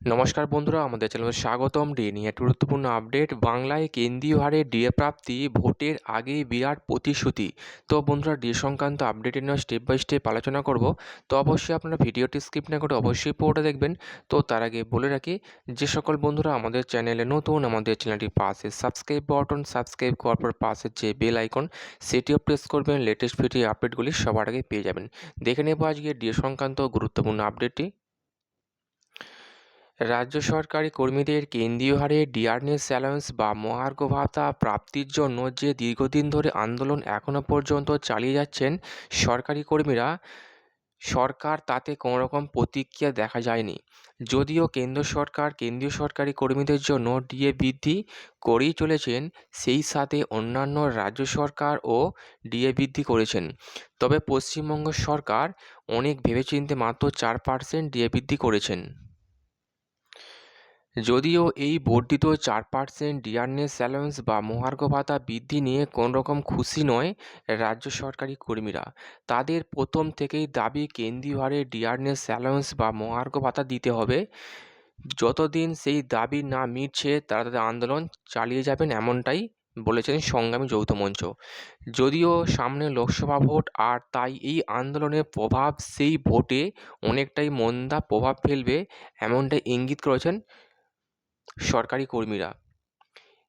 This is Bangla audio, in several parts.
নমস্কার বন্ধুরা, আমাদের চ্যানেলে স্বাগতম। ডে নিয়ে গুরুত্বপূর্ণ আপডেট। বাংলায় কেন্দ্রীয় হারে ডিএ প্রাপ্তি, ভোটের আগেই বিরাট প্রতিশ্রুতি। তো বন্ধুরা ডিএ সংক্রান্ত আপডেটের নিয়ে স্টেপ বাই স্টেপ আলোচনা করব। তো অবশ্যই আপনারা ভিডিওটি স্কিপ না করে অবশ্যই পুরোটা দেখবেন। তো তার আগে বলে রাখি, যে সকল বন্ধুরা আমাদের চ্যানেলে নতুন, আমাদের চ্যানেলটি পাশে সাবস্ক্রাইব বাটন সাবস্ক্রাইব করার পর পাশে যে বেল আইকন সেটিও প্রেস করবেন। লেটেস্ট ভিডিও আপডেটগুলি সবার আগে পেয়ে যাবেন। দেখে নেব আজকে ডিএ সংক্রান্ত গুরুত্বপূর্ণ আপডেটটি রাজ্য সরকারি কর্মীদের কেন্দ্রীয় হারে ডিয়ারনেস অ্যালাউন্স বা মহার্ঘ ভাতা প্রাপ্তির জন্য যে দীর্ঘদিন ধরে আন্দোলন এখনও পর্যন্ত চালিয়ে যাচ্ছেন সরকারি কর্মীরা, সরকার তাতে কোনো রকম প্রতিক্রিয়া দেখা যায়নি। যদিও কেন্দ্র সরকার কেন্দ্রীয় সরকারি কর্মীদের জন্য ডিএ বৃদ্ধি করেই চলেছেন, সেই সাথে অন্যান্য রাজ্য সরকার ও ডিএ বৃদ্ধি করেছেন। তবে পশ্চিমবঙ্গ সরকার অনেক ভেবেচিন্তে মাত্র চার পার্সেন্ট ডিএ বৃদ্ধি করেছেন। যদিও এই বর্ধিত চার পার্সেন্ট ডিয়ারনেস অ্যালাউন্স বা মহার্ঘ ভাতা বৃদ্ধি নিয়ে কোনোরকম খুশি নয় রাজ্য সরকারি কর্মীরা। তাদের প্রথম থেকেই দাবি কেন্দ্রীয় হারে ডিয়ারনেস অ্যালাউন্স বা মহার্ঘ ভাতা দিতে হবে। যতদিন সেই দাবি না মিটছে, তারা তাদের আন্দোলন চালিয়ে যাবেন এমনটাই বলেছেন সংগ্রামী যৌথ মঞ্চ। যদিও সামনে লোকসভা ভোট, আর তাই এই আন্দোলনের প্রভাব সেই ভোটে অনেকটাই মন্দা প্রভাব ফেলবে এমনটাই ইঙ্গিত করেছেন সরকারি কর্মীরা।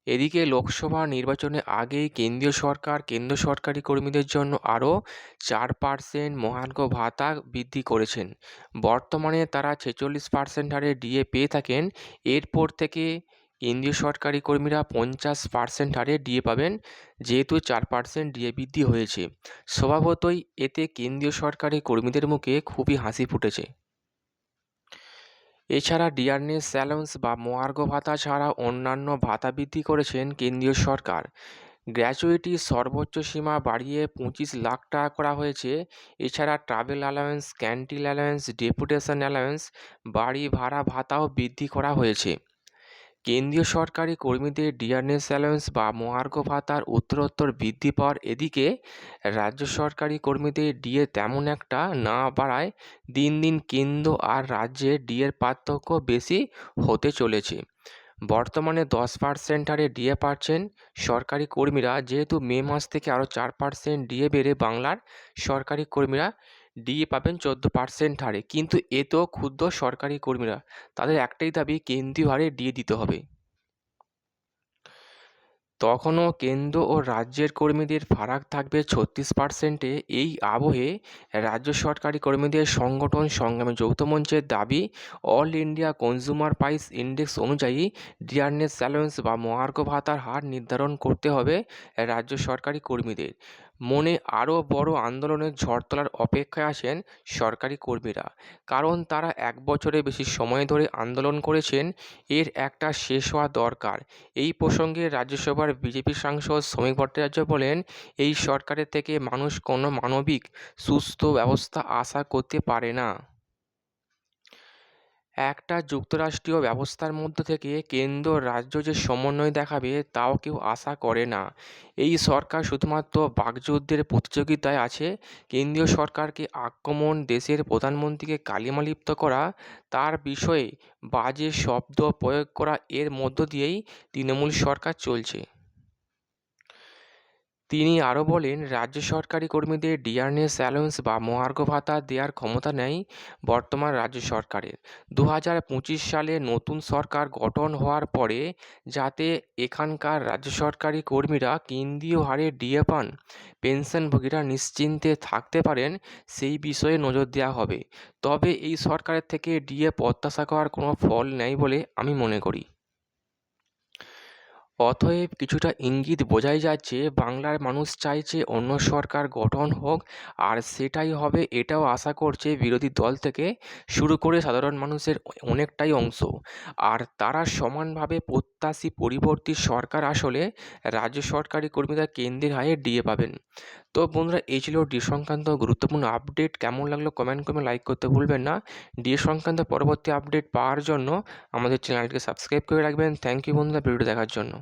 এদিকে লোকসভা নির্বাচনের আগেই কেন্দ্রীয় সরকার, কেন্দ্র সরকারি কর্মীদের জন্য আরও চার পার্সেন্ট মহার্ঘ ভাতা বৃদ্ধি করেছেন। বর্তমানে তারা ছেচল্লিশ পার্সেন্ট হারে ডিএ পেয়ে থাকেন। এরপর থেকে কেন্দ্রীয় সরকারি কর্মীরা পঞ্চাশ পার্সেন্ট হারে ডিএ পাবেন। যেহেতু চার পার্সেন্ট ডিএ বৃদ্ধি হয়েছে। স্বভাবতই এতে কেন্দ্রীয় সরকারি কর্মীদের মুখে খুবই হাসি ফুটেছে। এছাড়া ডিয়ারনেস অ্যালাউন্স বা মহার্ঘ ভাতা ছাড়া অন্যান্য ভাতা বৃদ্ধি করেছেন কেন্দ্রীয় সরকার। গ্র্যাচুইটি সর্বোচ্চ সীমা বাড়িয়ে পঁচিশ লাখ টাকা করা হয়েছে। এছাড়া travel allowance canteen allowance, deputation allowance, বাড়ি ভাড়া ভাতাও বৃদ্ধি করা হয়েছে। কেন্দ্রীয় সরকারি কর্মীদের ডিয়ারনেস অ্যালাউন্স বা মহার্ঘ ভাতার উত্তরোত্তর বৃদ্ধি পাওয়ার এদিকে রাজ্য সরকারি কর্মীদের ডিএ তেমন একটা না বাড়ায়, দিন দিন কেন্দ্র আর রাজ্যে ডিএর পার্থক্য বেশি হতে চলেছে। বর্তমানে দশ পার্সেন্ট হারে ডিএ পাচ্ছেন সরকারি কর্মীরা, যেহেতু মে মাস থেকে আরও চার পার্সেন্ট ডিএ বেড়ে বাংলার সরকারি কর্মীরা ডিএ পাবেন চোদ্দ পার্সেন্ট হারে। কিন্তু এ তো ক্ষুদ্র সরকারি কর্মীরা, তাদের একটাই দাবি, কেন্দ্রীয় হারে ডিএ দিতে হবে। তখনও কেন্দ্র ও রাজ্যের কর্মীদের ফারাক থাকবে ছত্রিশ পার্সেন্টে এই আবহে রাজ্য সরকারি কর্মীদের সংগঠন সংগ্রামী যৌথ মঞ্চের দাবি, all India consumer price index অনুযায়ী ডিয়ারনেস অ্যালাউন্স বা মহার্ঘ ভাতার হার নির্ধারণ করতে হবে রাজ্য সরকারি কর্মীদের। মনে আরও বড় আন্দোলনের ঝড় তোলার অপেক্ষায় আছেন সরকারি কর্মীরা। কারণ তারা এক বছরের বেশি সময় ধরে আন্দোলন করেছেন, এর একটা শেষ হওয়া দরকার। এই প্রসঙ্গে রাজ্যসভার বিজেপি সাংসদ শ্রমিক ভট্টাচার্য বলেন, এই সরকারের থেকে মানুষ কোনো মানবিক, সুস্থ ব্যবস্থা আশা করতে পারে না। একটা যুক্তরাষ্ট্রীয় ব্যবস্থার মধ্য থেকে কেন্দ্র রাজ্য যে সমন্বয় দেখাবে, তাও কেউ আশা করে না। এই সরকার শুধুমাত্র বাকযুদ্ধের প্রতিযোগিতায় আছে। কেন্দ্রীয় সরকারকে আক্রমণ দেশের প্রধানমন্ত্রীকে কালিমালিপ্ত করা, তার বিষয়ে বাজে শব্দ প্রয়োগ করা এর মধ্য দিয়েই তৃণমূল সরকার চলছে। তিনি আরও বলেন, রাজ্য সরকারি কর্মীদের ডিয়ারনেস অ্যালাউন্স বা মহার্ঘ ভাতা দেওয়ার ক্ষমতা নেই বর্তমান রাজ্য সরকারের। দু হাজার পঁচিশ সালে নতুন সরকার গঠন হওয়ার পরে যাতে এখানকার রাজ্য সরকারি কর্মীরা কেন্দ্রীয় হারে ডিএ পান, পেনশনভোগীরা নিশ্চিন্তে থাকতে পারেন, সেই বিষয়ে নজর দেওয়া হবে। তবে এই সরকারের থেকে ডিএ প্রত্যাশা করার কোনো ফল নেই বলে আমি মনে করি। অতএব কিছুটা ইঙ্গিত বোঝাই যাচ্ছে, বাংলার মানুষ চাইছে অন্য সরকার গঠন হোক, আর সেটাই হবে এটাও আশা করছে বিরোধী দল থেকে শুরু করে সাধারণ মানুষের অনেকটাই অংশ। আর তারা সমানভাবে প্রত্যাশী পরিবর্তী সরকার আসলে রাজ্য সরকারি কর্মীরা কেন্দ্রের হায়ে ডিএ পাবেন। তো বন্ধুরা, এই ছিল ডি সংক্রান্ত গুরুত্বপূর্ণ আপডেট। কেমন লাগল কমেন্ট করে লাইক করতে ভুলবেন না। ডি সংক্রান্ত পরবর্তী আপডেট পাওয়ার জন্য আমাদের চ্যানেলটিকে সাবস্ক্রাইব করে রাখবেন। থ্যাংক ইউ বন্ধুরা ভিডিও দেখার জন্য।